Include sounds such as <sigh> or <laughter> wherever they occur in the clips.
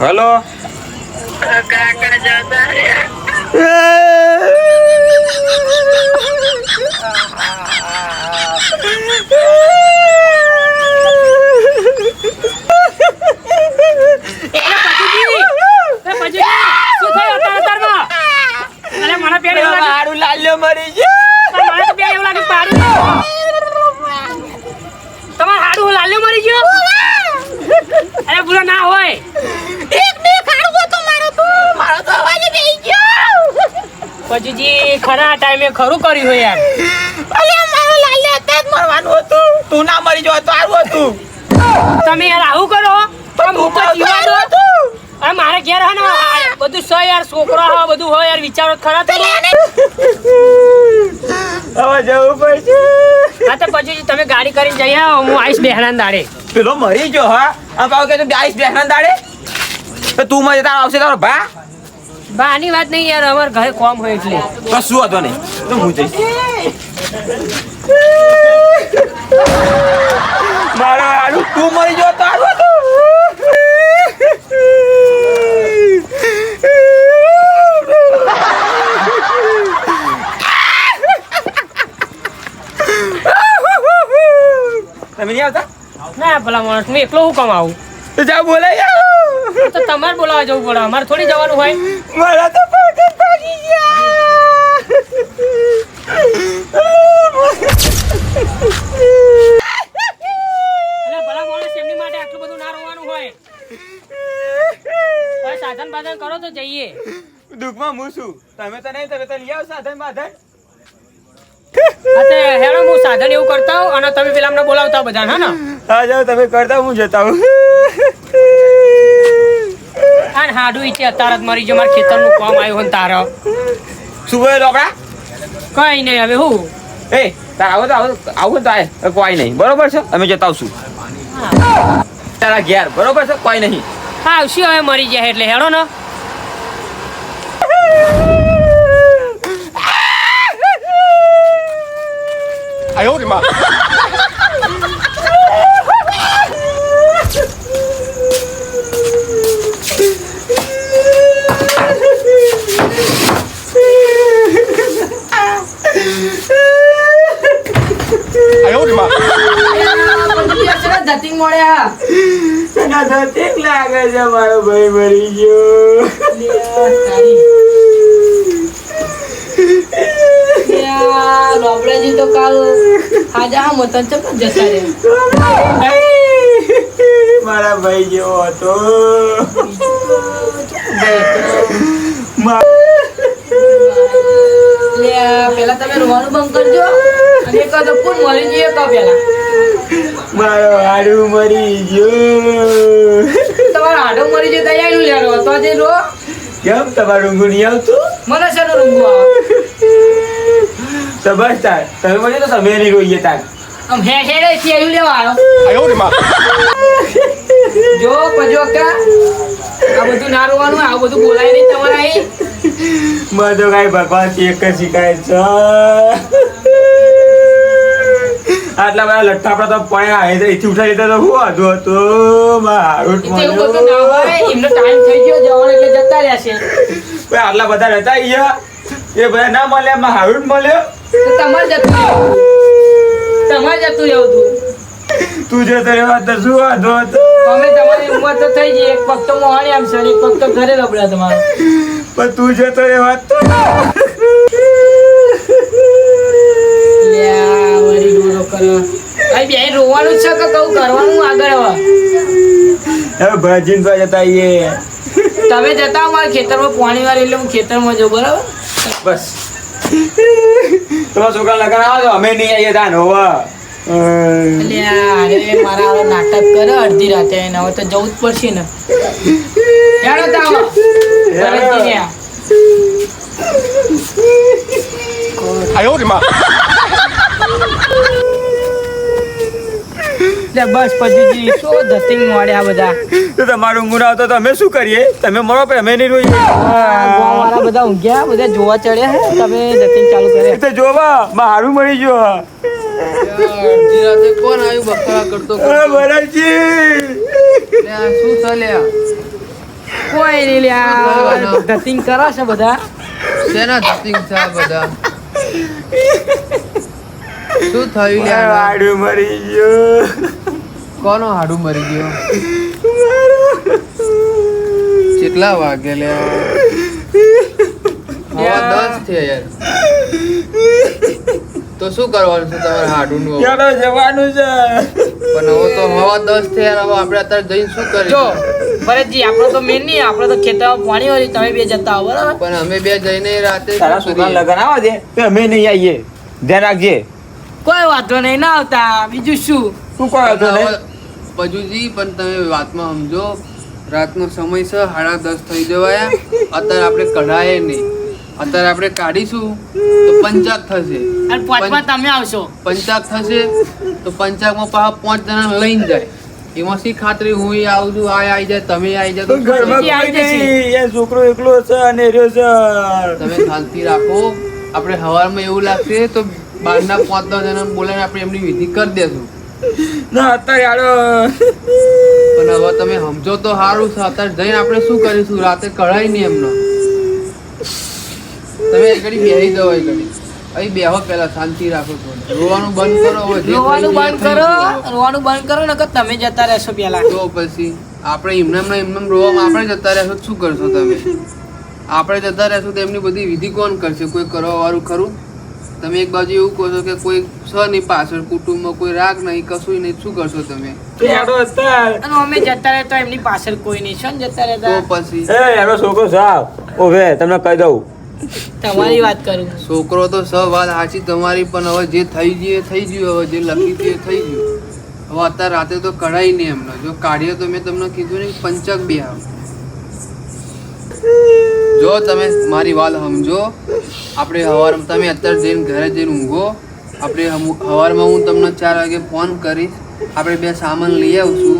Hello કાકા જતા રહ્યા એ પછી શું થયું અતાર અતારમાં? અરે મને પેલા એવું લાગે- મારું લાલ્યો મરી ગયો મને તો પેલા એવું લાગે પાડી દો. તમારે હાડું લાલ્યો મરી ગયો અરે ભૂલો ના હોય પછીજી ખરા ટાઈમે ખરું કર્યું હોય યાર મરવાનું હતું. તું ના મરી જો તારું હતું. તમે યાર આવું કરો. તમે હું ઉપર જીવા દો અરે મારે ઘેર હે ને બધું સો યાર છોકરો હા બધું હોય યાર વિચારો તો ખરા તો હવે જવું પડશે. હા તો પછી તમે ગાડી કરીને જઈ આવો હું આવીશ બેહણા દાડે. પેલો મરી ગયો હા? આ પાવ કે તું આઈસ બેહણા દાડે? તો તું મજે તાર આવશે તારો ભા. બાની વાત નહીં યાર અમાર ઘરે કોમ હોય એટલે. કશું વાંધો નહીં. તો હું જઈશ. મારો આલુ તું મરી જો તારું તમે નહીં આવતા? ના પેલા માણસ હું એકલો હું કમાવું જા બોલાય તો તમારે બોલાવા જવું પડે. અમારે થોડી જવાનું હોય. મારા તો પગ પડી ગયા. એટલે ભલા માણસ માટે આટલું બધું ના રોવાનું હોય. હવે સાધન બાધન કરો તો જઈએ. દુઃખમાં હું છું. તમે તો નહીં તમે તો લઈ આવો સાધન બાધન હા તે હેડો હું સાધન એવું કરતા હું અને તમે પેલા અમને બોલાવતા બધા હા ને? હા જાઓ તમે કરતા હું જતા હું અને હાડું ઈતે અત્યારે જ મરી જો મારા ખેતરનું કામ આવ્યું હોય ને તારો. શું બોલે લોપડા કઈ નહીં હવે હું? એ તાર આવો તો આવો આવું તો આય કોઈ નહીં. બરોબર છે? અમે જતા આવશું. તારા ઘેર બરોબર છે? કોઈ નહીં. હા આવશે હવે મરી જાય એટલે હેડો ને. તને એના ઠીક લાગે છે મારો ભાઈ મરી ગયો. બાબરાજી તો કાલ આજા હા મતન ચમ જતા રે મારા ભાઈ જેવો હતો. પેલા તમે રોવાનું બંધ કરજો. અને એક તો કોણ મરી જઈએ પેલા. મારો આડું મરી ગયો. તમારો આડો મરી જાય તૈયાર લેવાનો તો જે રો કેમ તમારું ઊંઘું નહીં આવતું? મને શેનો રૂંગો આવે? તો બસ તાર. તમે મને તો તમે નહીં રોઈએ તાર. આમ હે આવ્યું લેવા આવ્યો. જો પજો કા. આ બધું ના રોવાનું આ બધું બોલાય નહીં તમારે અહીં. મને તો કાંઈ ભગવાન એક જ શીખાય છે. આટલા બધા લઠ્ઠા આપણા તો પડ્યા અહીં એથી ઉઠાઈ લીધા તો હું વાંધો હતો? મારું એમનો ટાઈમ થઈ ગયો જવાનો એટલે જતા રહેશે ભાઈ આટલા બધા રહેતા અહીંયા? એ બધા ના મળ્યા માં હારું મળ્યો? તમાર જતું તમારે જતું રહેવું તું. તું જતો રહેવા તો શું વાંધો હતો? અમે તમારી ઉંમર તો થઈ ગઈ એક પગ તો મોહાણી આમ છે એક પગ તો ઘરે લબડ્યા તમારે. પણ તું જતો રહેવા તો ડોરો કરો. રોવાનું જ છે કે કહું કરવાનું આગળ હવે હવે ભાજીન જતા આવીએ તમે જતા મારા ખેતરમાં પાણી વાર એટલે હું ખેતરમાં જાઉં બરાબર બસ તમારા છોકરા લગન આવે અમે નહીં આવીએ તાન હોવા મારા નાટક કરે અડધી રાતે એને હવે તો જવું જ પડશે ને હેડો તો આવો. ભરતજી. લે બસ પછી શું ધતિંગ મળે આ બધા? તો તમારું ઊંઘ આવતો તો અમે શું કરીએ? તમે મળો પણ અમે નહીં રોઈએ. મારા બધા ઊંઘ્યા બધા જોવા ચડ્યા હે તમે ધતિંગ ચાલુ કરે તો જોવા મારું મળી જો કોણ આવ્યું બકરા કરતો? શું થયા કોઈ નહીં લ્યા ધતિંગ કરો છો બધા. શેના ધતિંગ બધા? શું થયું યાર? હાડું મરી ગયો. કોનો હાડું મરી ગયો? કેટલા વાગે લે દસ છે યાર. તો શું કરવાનું છે તમારે હાડું નું ચાલો જવાનું છે. પણ હવે તો હવા દસ છે યાર હવે આપણે અત્યારે જઈને શું જો કરીશું ભરતજી આપણો તો મેન નહીં આપણો તો ખેતરમાં પાણી હોય તમે બે જતા આવો બરાબર? પણ અમે બે જઈને રાતે તારા શું લગન આવા દે તો અમે નહીં આવીએ. ધ્યાન રાખજે. કોઈ વાંધો નહીં ના આવતા. બીજું શું? શું કહો વાંધો પણ ને હવે પજુજી પણ તમે વાતમાં સમજો. રાતનો સમય છે સાડા દસ થઈ જવાયા. અત્યારે આપણે કઢાય નહીં. અત્યારે આપણે કાઢીશું તો પંચાક થશે. તમે આવશો. પંચાક થશે તો પંચાકમાં પાછા પાંચ જણા લઈને જાય. એમાં શી ખાતરી? હું આવું છું આ આવી જાય તમે આવી જાય. ઘરમાં કોઈ છોકરો એકલો છે અને રહ્યો છે. તમે શાંતિ રાખો. આપણે હવારમાં એવું લાગશે તો બહારના પાંચ દસ જણા બોલાવીને આપણે એમની વિધિ કરી દેશું. ના અત્યારે આડો. પણ હવે તમે સમજો તો સારું છે. અત્યારે જઈને આપણે શું કરીશું? રાતે કઢાય નહીં એમનો. તમે એ ઘડી બેહી દો એ ઘડી. અહીં બેહો પેલા શાંતિ રાખો રોવાનું બંધ કરો રોવાનું બંધ કરો રોવાનું બંધ કરો નકર તમે જતા રહેશો પેલા તો પછી આપણે એમને એમને રોવામાં આપણે જતા રહેશો શું કરશો તમે? આપણે જતા રહેશો તો એમની બધી વિધિ કોણ કરશે? કોઈ કરવા વાળું ખરું? તમે એક બાજુ એવું કહો છો કે કોઈ છ નહીં પાછળ કુટુંબમાં કોઈ રાગ નહીં કશું નહીં શું કરશો તમે? અને અમે જતા રહેતા એમની પાછળ કોઈ નહીં છે ને જતા તો રહેતા પછી? એ આડો છોકરો સાવ ઓવે તમને કહી દઉં. તમારી વાત કરું. છોકરો તો સ વાત સાચી તમારી પણ હવે જે થઈ ગયું એ થઈ ગયું હવે જે લખી ગયું એ થઈ ગયું. હવે અત્યારે રાતે તો કઢાઈ નહીં એમનો. જો કાઢ્યો તો મેં તમને કીધું ને પંચક બે આવ જો તમે મારી વાત સમજો આપણે હવાર તમે અત્યારે જઈને ઘરે જઈને ઊંઘો. આપણે હવારમાં હું તમને ચાર વાગે ફોન કરીશ. આપણે બે સામાન લઈ આવશું.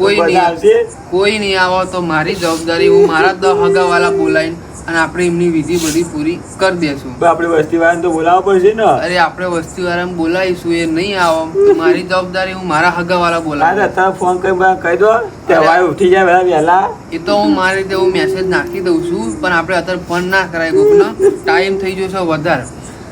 કોઈ નહીં કોઈ નહીં આવો તો મારી જવાબદારી હું મારા દ હગાવાલા બોલાવીને અને આપણે એમની વિધિ બધી પૂરી કરી દેશું. આપણે વસ્તી વાળાને તો બોલાવવા પડશે ને? અરે આપણે વસ્તી વાળાને બોલાવીશું એ નહીં આવો. મારી જવાબદારી હું મારા હગા વાળા બોલાવું અત્યારે ફોન કરી કહી દો કે ઉઠી જાય વહેલા એ તો હું મારી રીતે હું મેસેજ નાખી દઉં છું પણ આપણે અત્યારે ફોન ના કરાય કોકનો. ટાઈમ થઈ જશે વધારે.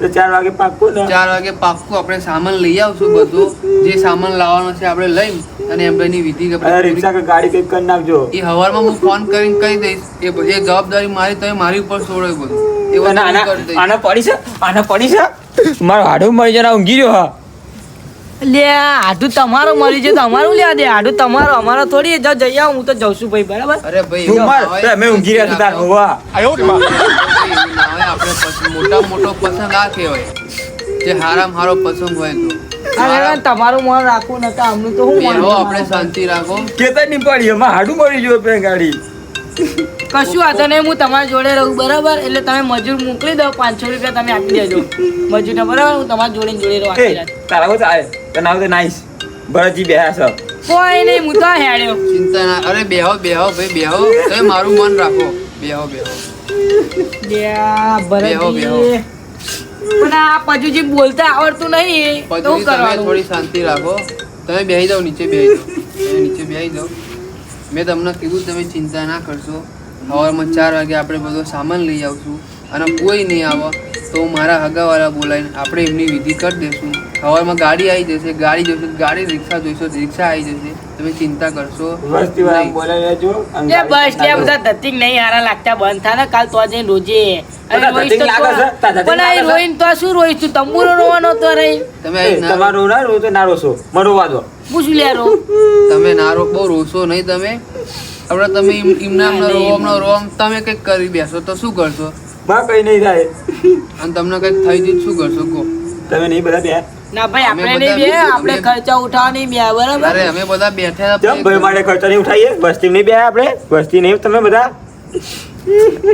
તો ચાર વાગે પાક્કું ને? ચાર વાગે પાક્કું. આપણે સામાન લઈ આવશું બધું. જે સામાન લાવવાનો છે આપણે લઈ અને એમની વિધિ આપણે રિક્ષા કે ગાડી કંઈક કરી નાખજો. એ હવારમાં હું ફોન કરીને કહી દઈશ. એ એ જવાબદારી મારી તમે મારી ઉપર છોડો બધું. આના પડી છે? આના પડી છે? મારો હાડું મળી જરા ઊંઘી રહ્યો હા. લે આડું તમારું મરી જાય તમારું અમારું દે. આડું તમારો અમારો થોડી જઈ આવો. હું તો જઉં છું ભાઈ બરાબર? અરે ભાઈ તું માર. અમે ઊંઘી રહ્યા તાર હોવા. આપણે મોટા મોટો પસંદ આ કહેવાય જે હારામ હારો પસંદ હોય તો. તમારું મન રાખવું નથી આમનું તો હું બેહો આપણે શાંતિ રાખો. કેતા નહીં પડી એમાં હાડું મળી ગયું પે ગાડી. કશું વાંધો નહીં હું તમારી જોડે રહું બરાબર? એટલે તમે મજૂર મોકલી દો પાંચસો રૂપિયા તમે આપી દેજો. મજૂરને બરાબર? હું તમારી જોડે જોડે રહું. તારા કોઈ ચાલે તને આવે તો નાઈસ ભરતજી બેહ્યા છે. કોઈ નહીં હું તો હેડ્યો. ચિંતા ના અરે બેહો બેહો ભાઈ બેહો. તમે મારું મન રાખો. બેહો બેહો. પણ આ પજુજી બોલતા આવડતું નહીં તો કરવાનું થોડી શાંતિ રાખો. તમે બેહી જાઓ નીચે બેહી જાઓ. નીચે બેહી જાઓ. મેં તમને કીધું તમે ચિંતા ના કરશો. સવારમાં ચાર વાગે આપણે બધો સામાન લઈ આવશું. અને કોઈ નહીં આવે. તો મારા હગાવાળા બોલાવીને આપણે એમની વિધિ કરી દઈશું સવારમાં ગાડી આવી જશે ગાડી જોઈશે ગાડી રિક્ષા જોઈશો રિક્ષા આવી જશે. તમે ચિંતા કરશો બસ લે બધા ધતિક નહીં હારા લાગતા બંધ થાય ને કાલ તો જઈને રોજે. રોઈન તો શું રોઈશ તું? તંબુરો <laughs> રોવાનો તો રહી. તમે એ, ના- રો તો ના રોશો મારો વાદો. પૂછ લે રો. તમે ના રો બહુ રોશો નહીં તમે. આપણે તમે એમ- એમના એમના રો એમનો તમે કંઈક કરી બેસો તો શું કરશો? માં કઈ નહીં થાય. અને તમને કઈ થઈ ગયું શું કરશો? કો તમે નહીં બધા બે. ના ભાઈ આપણે નહીં બે આપણે ખર્ચા ઉઠાવવા નહીં બે બરાબર? અરે અમે બધા બેઠા હતા ભાઈ માટે ખર્ચા નહીં ઉઠાઈએ વસ્તી નહીં બે આપણે? વસ્તી નહીં તમે બધા?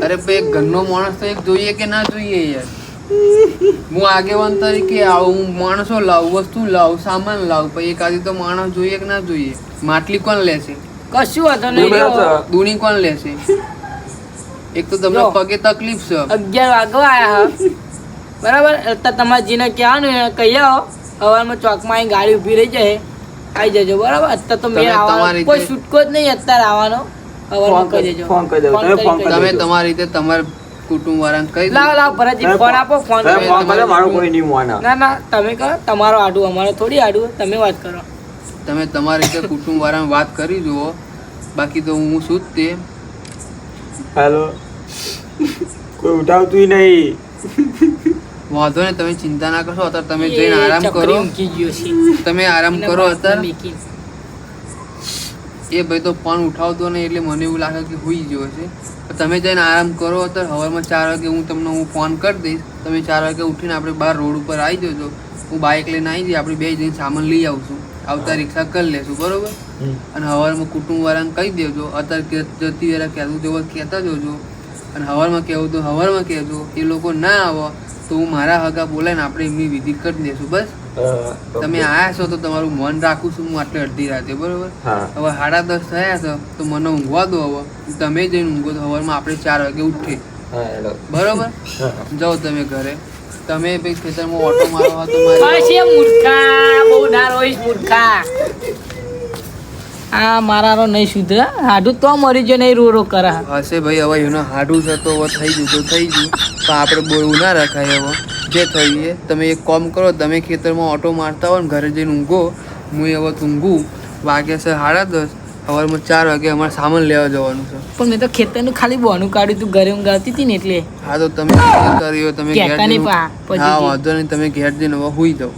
અરે ભાઈ એક ઘરનો માણસ તો એક જોઈએ કે ના જોઈએ યાર? હું આગેવાન તરીકે આવું માણસો લાવ વસ્તુ લાવ સામાન લાવ પછી એક આદિ તો માણસ જોઈએ કે ના જોઈએ? માટલી કોણ લેશે? કશું વાંધો નહીં દૂણી કોણ લેશે? એક તો તમને પગે તકલીફ છે. અગિયાર વાગો આયા હા. બરાબર? તો તમારે જેને કહેવાનું એને કહી આવો સવારમાં ચોકમાં અહીં ગાડી ઊભી રહી જાય આવી જજો બરાબર? અત્યારે તો મેં આવવાનો કોઈ છૂટકો જ નહીં અત્યારે આવવાનો. કહી દેજો. ફોન કરી દેજો. તમે. તમારી રીતે તમારા કુટુંબ વાળાને કહી લાવ લાવ ભરતજી ફોન આપો ફોન કરો. મારો કોઈ નહીં માના. ના ના તમે કરો. તમારો આડું અમારો થોડી આડું. તમે વાત કરો. તમે તમારી રીતે કુટુંબ વાળાને વાત કરી જુઓ. બાકી તો હું શું જ તે? હેલો કોઈ ઉઠાવતું નહીં. વાંધો ને તમે ચિંતા ના કરશો અત્યારે તમે જઈને આરામ કરો. ઊંઘી ગયો છે. તમે આરામ કરો અત્યારે. એ ભાઈ તો પણ ઉઠાવતો નહીં એટલે મને એવું લાગે કે હોઈ ગયો છે. તમે જઈને આરામ કરો અત્યારે હવારમાં ચાર વાગે હું તમને હું ફોન કરી દઈશ. તમે ચાર વાગે ઉઠીને આપણે બહાર રોડ ઉપર આવી જજો. હું બાઇક લઈને આવી જઈએ આપણે બે જઈને સામાન લઈ આવશું. આવતા રિક્ષા કરી લેશું બરોબર? અને હવારમાં કુટુંબ વાળાને કહી દેજો અત્યારે જતી વેરા કહેતું તેવો કહેતા જોજો અને હવારમાં કહેવું તો હવારમાં કહેજો એ લોકો ના આવે તો હું મારા હગા બોલાવીને આપણે એમની વિધિ કરી દઈશું બસ. તમે આયા છો તો તમારું મન રાખું છું હું આટલે અડધી રાતે બરોબર? હવે સાડા દસ થયા છે તો મને ઊંઘવા દો હવે. તમે જઈને ઊંઘો તો હવારમાં આપણે ચાર વાગે ઉઠીએ. બરોબર? જાઓ તમે ઘરે. તમે ભાઈ ખેતરમાં ઓટો મારો હતો મૂર્ખા બહુ ના રોઈશ મૂર્ખા. આ મારાનો નહીં સુધરે. હાડું તો મરી ગયો નહીં રો રો કરે. હશે ભાઈ હવે એનો હાડું છે તો હવે થઈ ગયું તો થઈ ગયું. તો આપણે બોલવું ના રખાય હવે. જે થઈ એ. તમે એક કામ કરો તમે ખેતરમાં ઓટો મારતા હો ને ઘરે જઈને ઊંઘો. હું હવે ઊંઘું. વાગે છે સાડા દસ. સવારમાં ચાર વાગે અમારે સામાન લેવા જવાનું છે. પણ મેં તો ખેતરનું ખાલી બોનું કાઢ્યું તું ઘરે ઊંઘાવતી હતી ને એટલે. હા તો તમે કર્યો તમે ઘેર હા વાંધો નહીં તમે ઘેર જઈને હવે હુઈ જાઓ.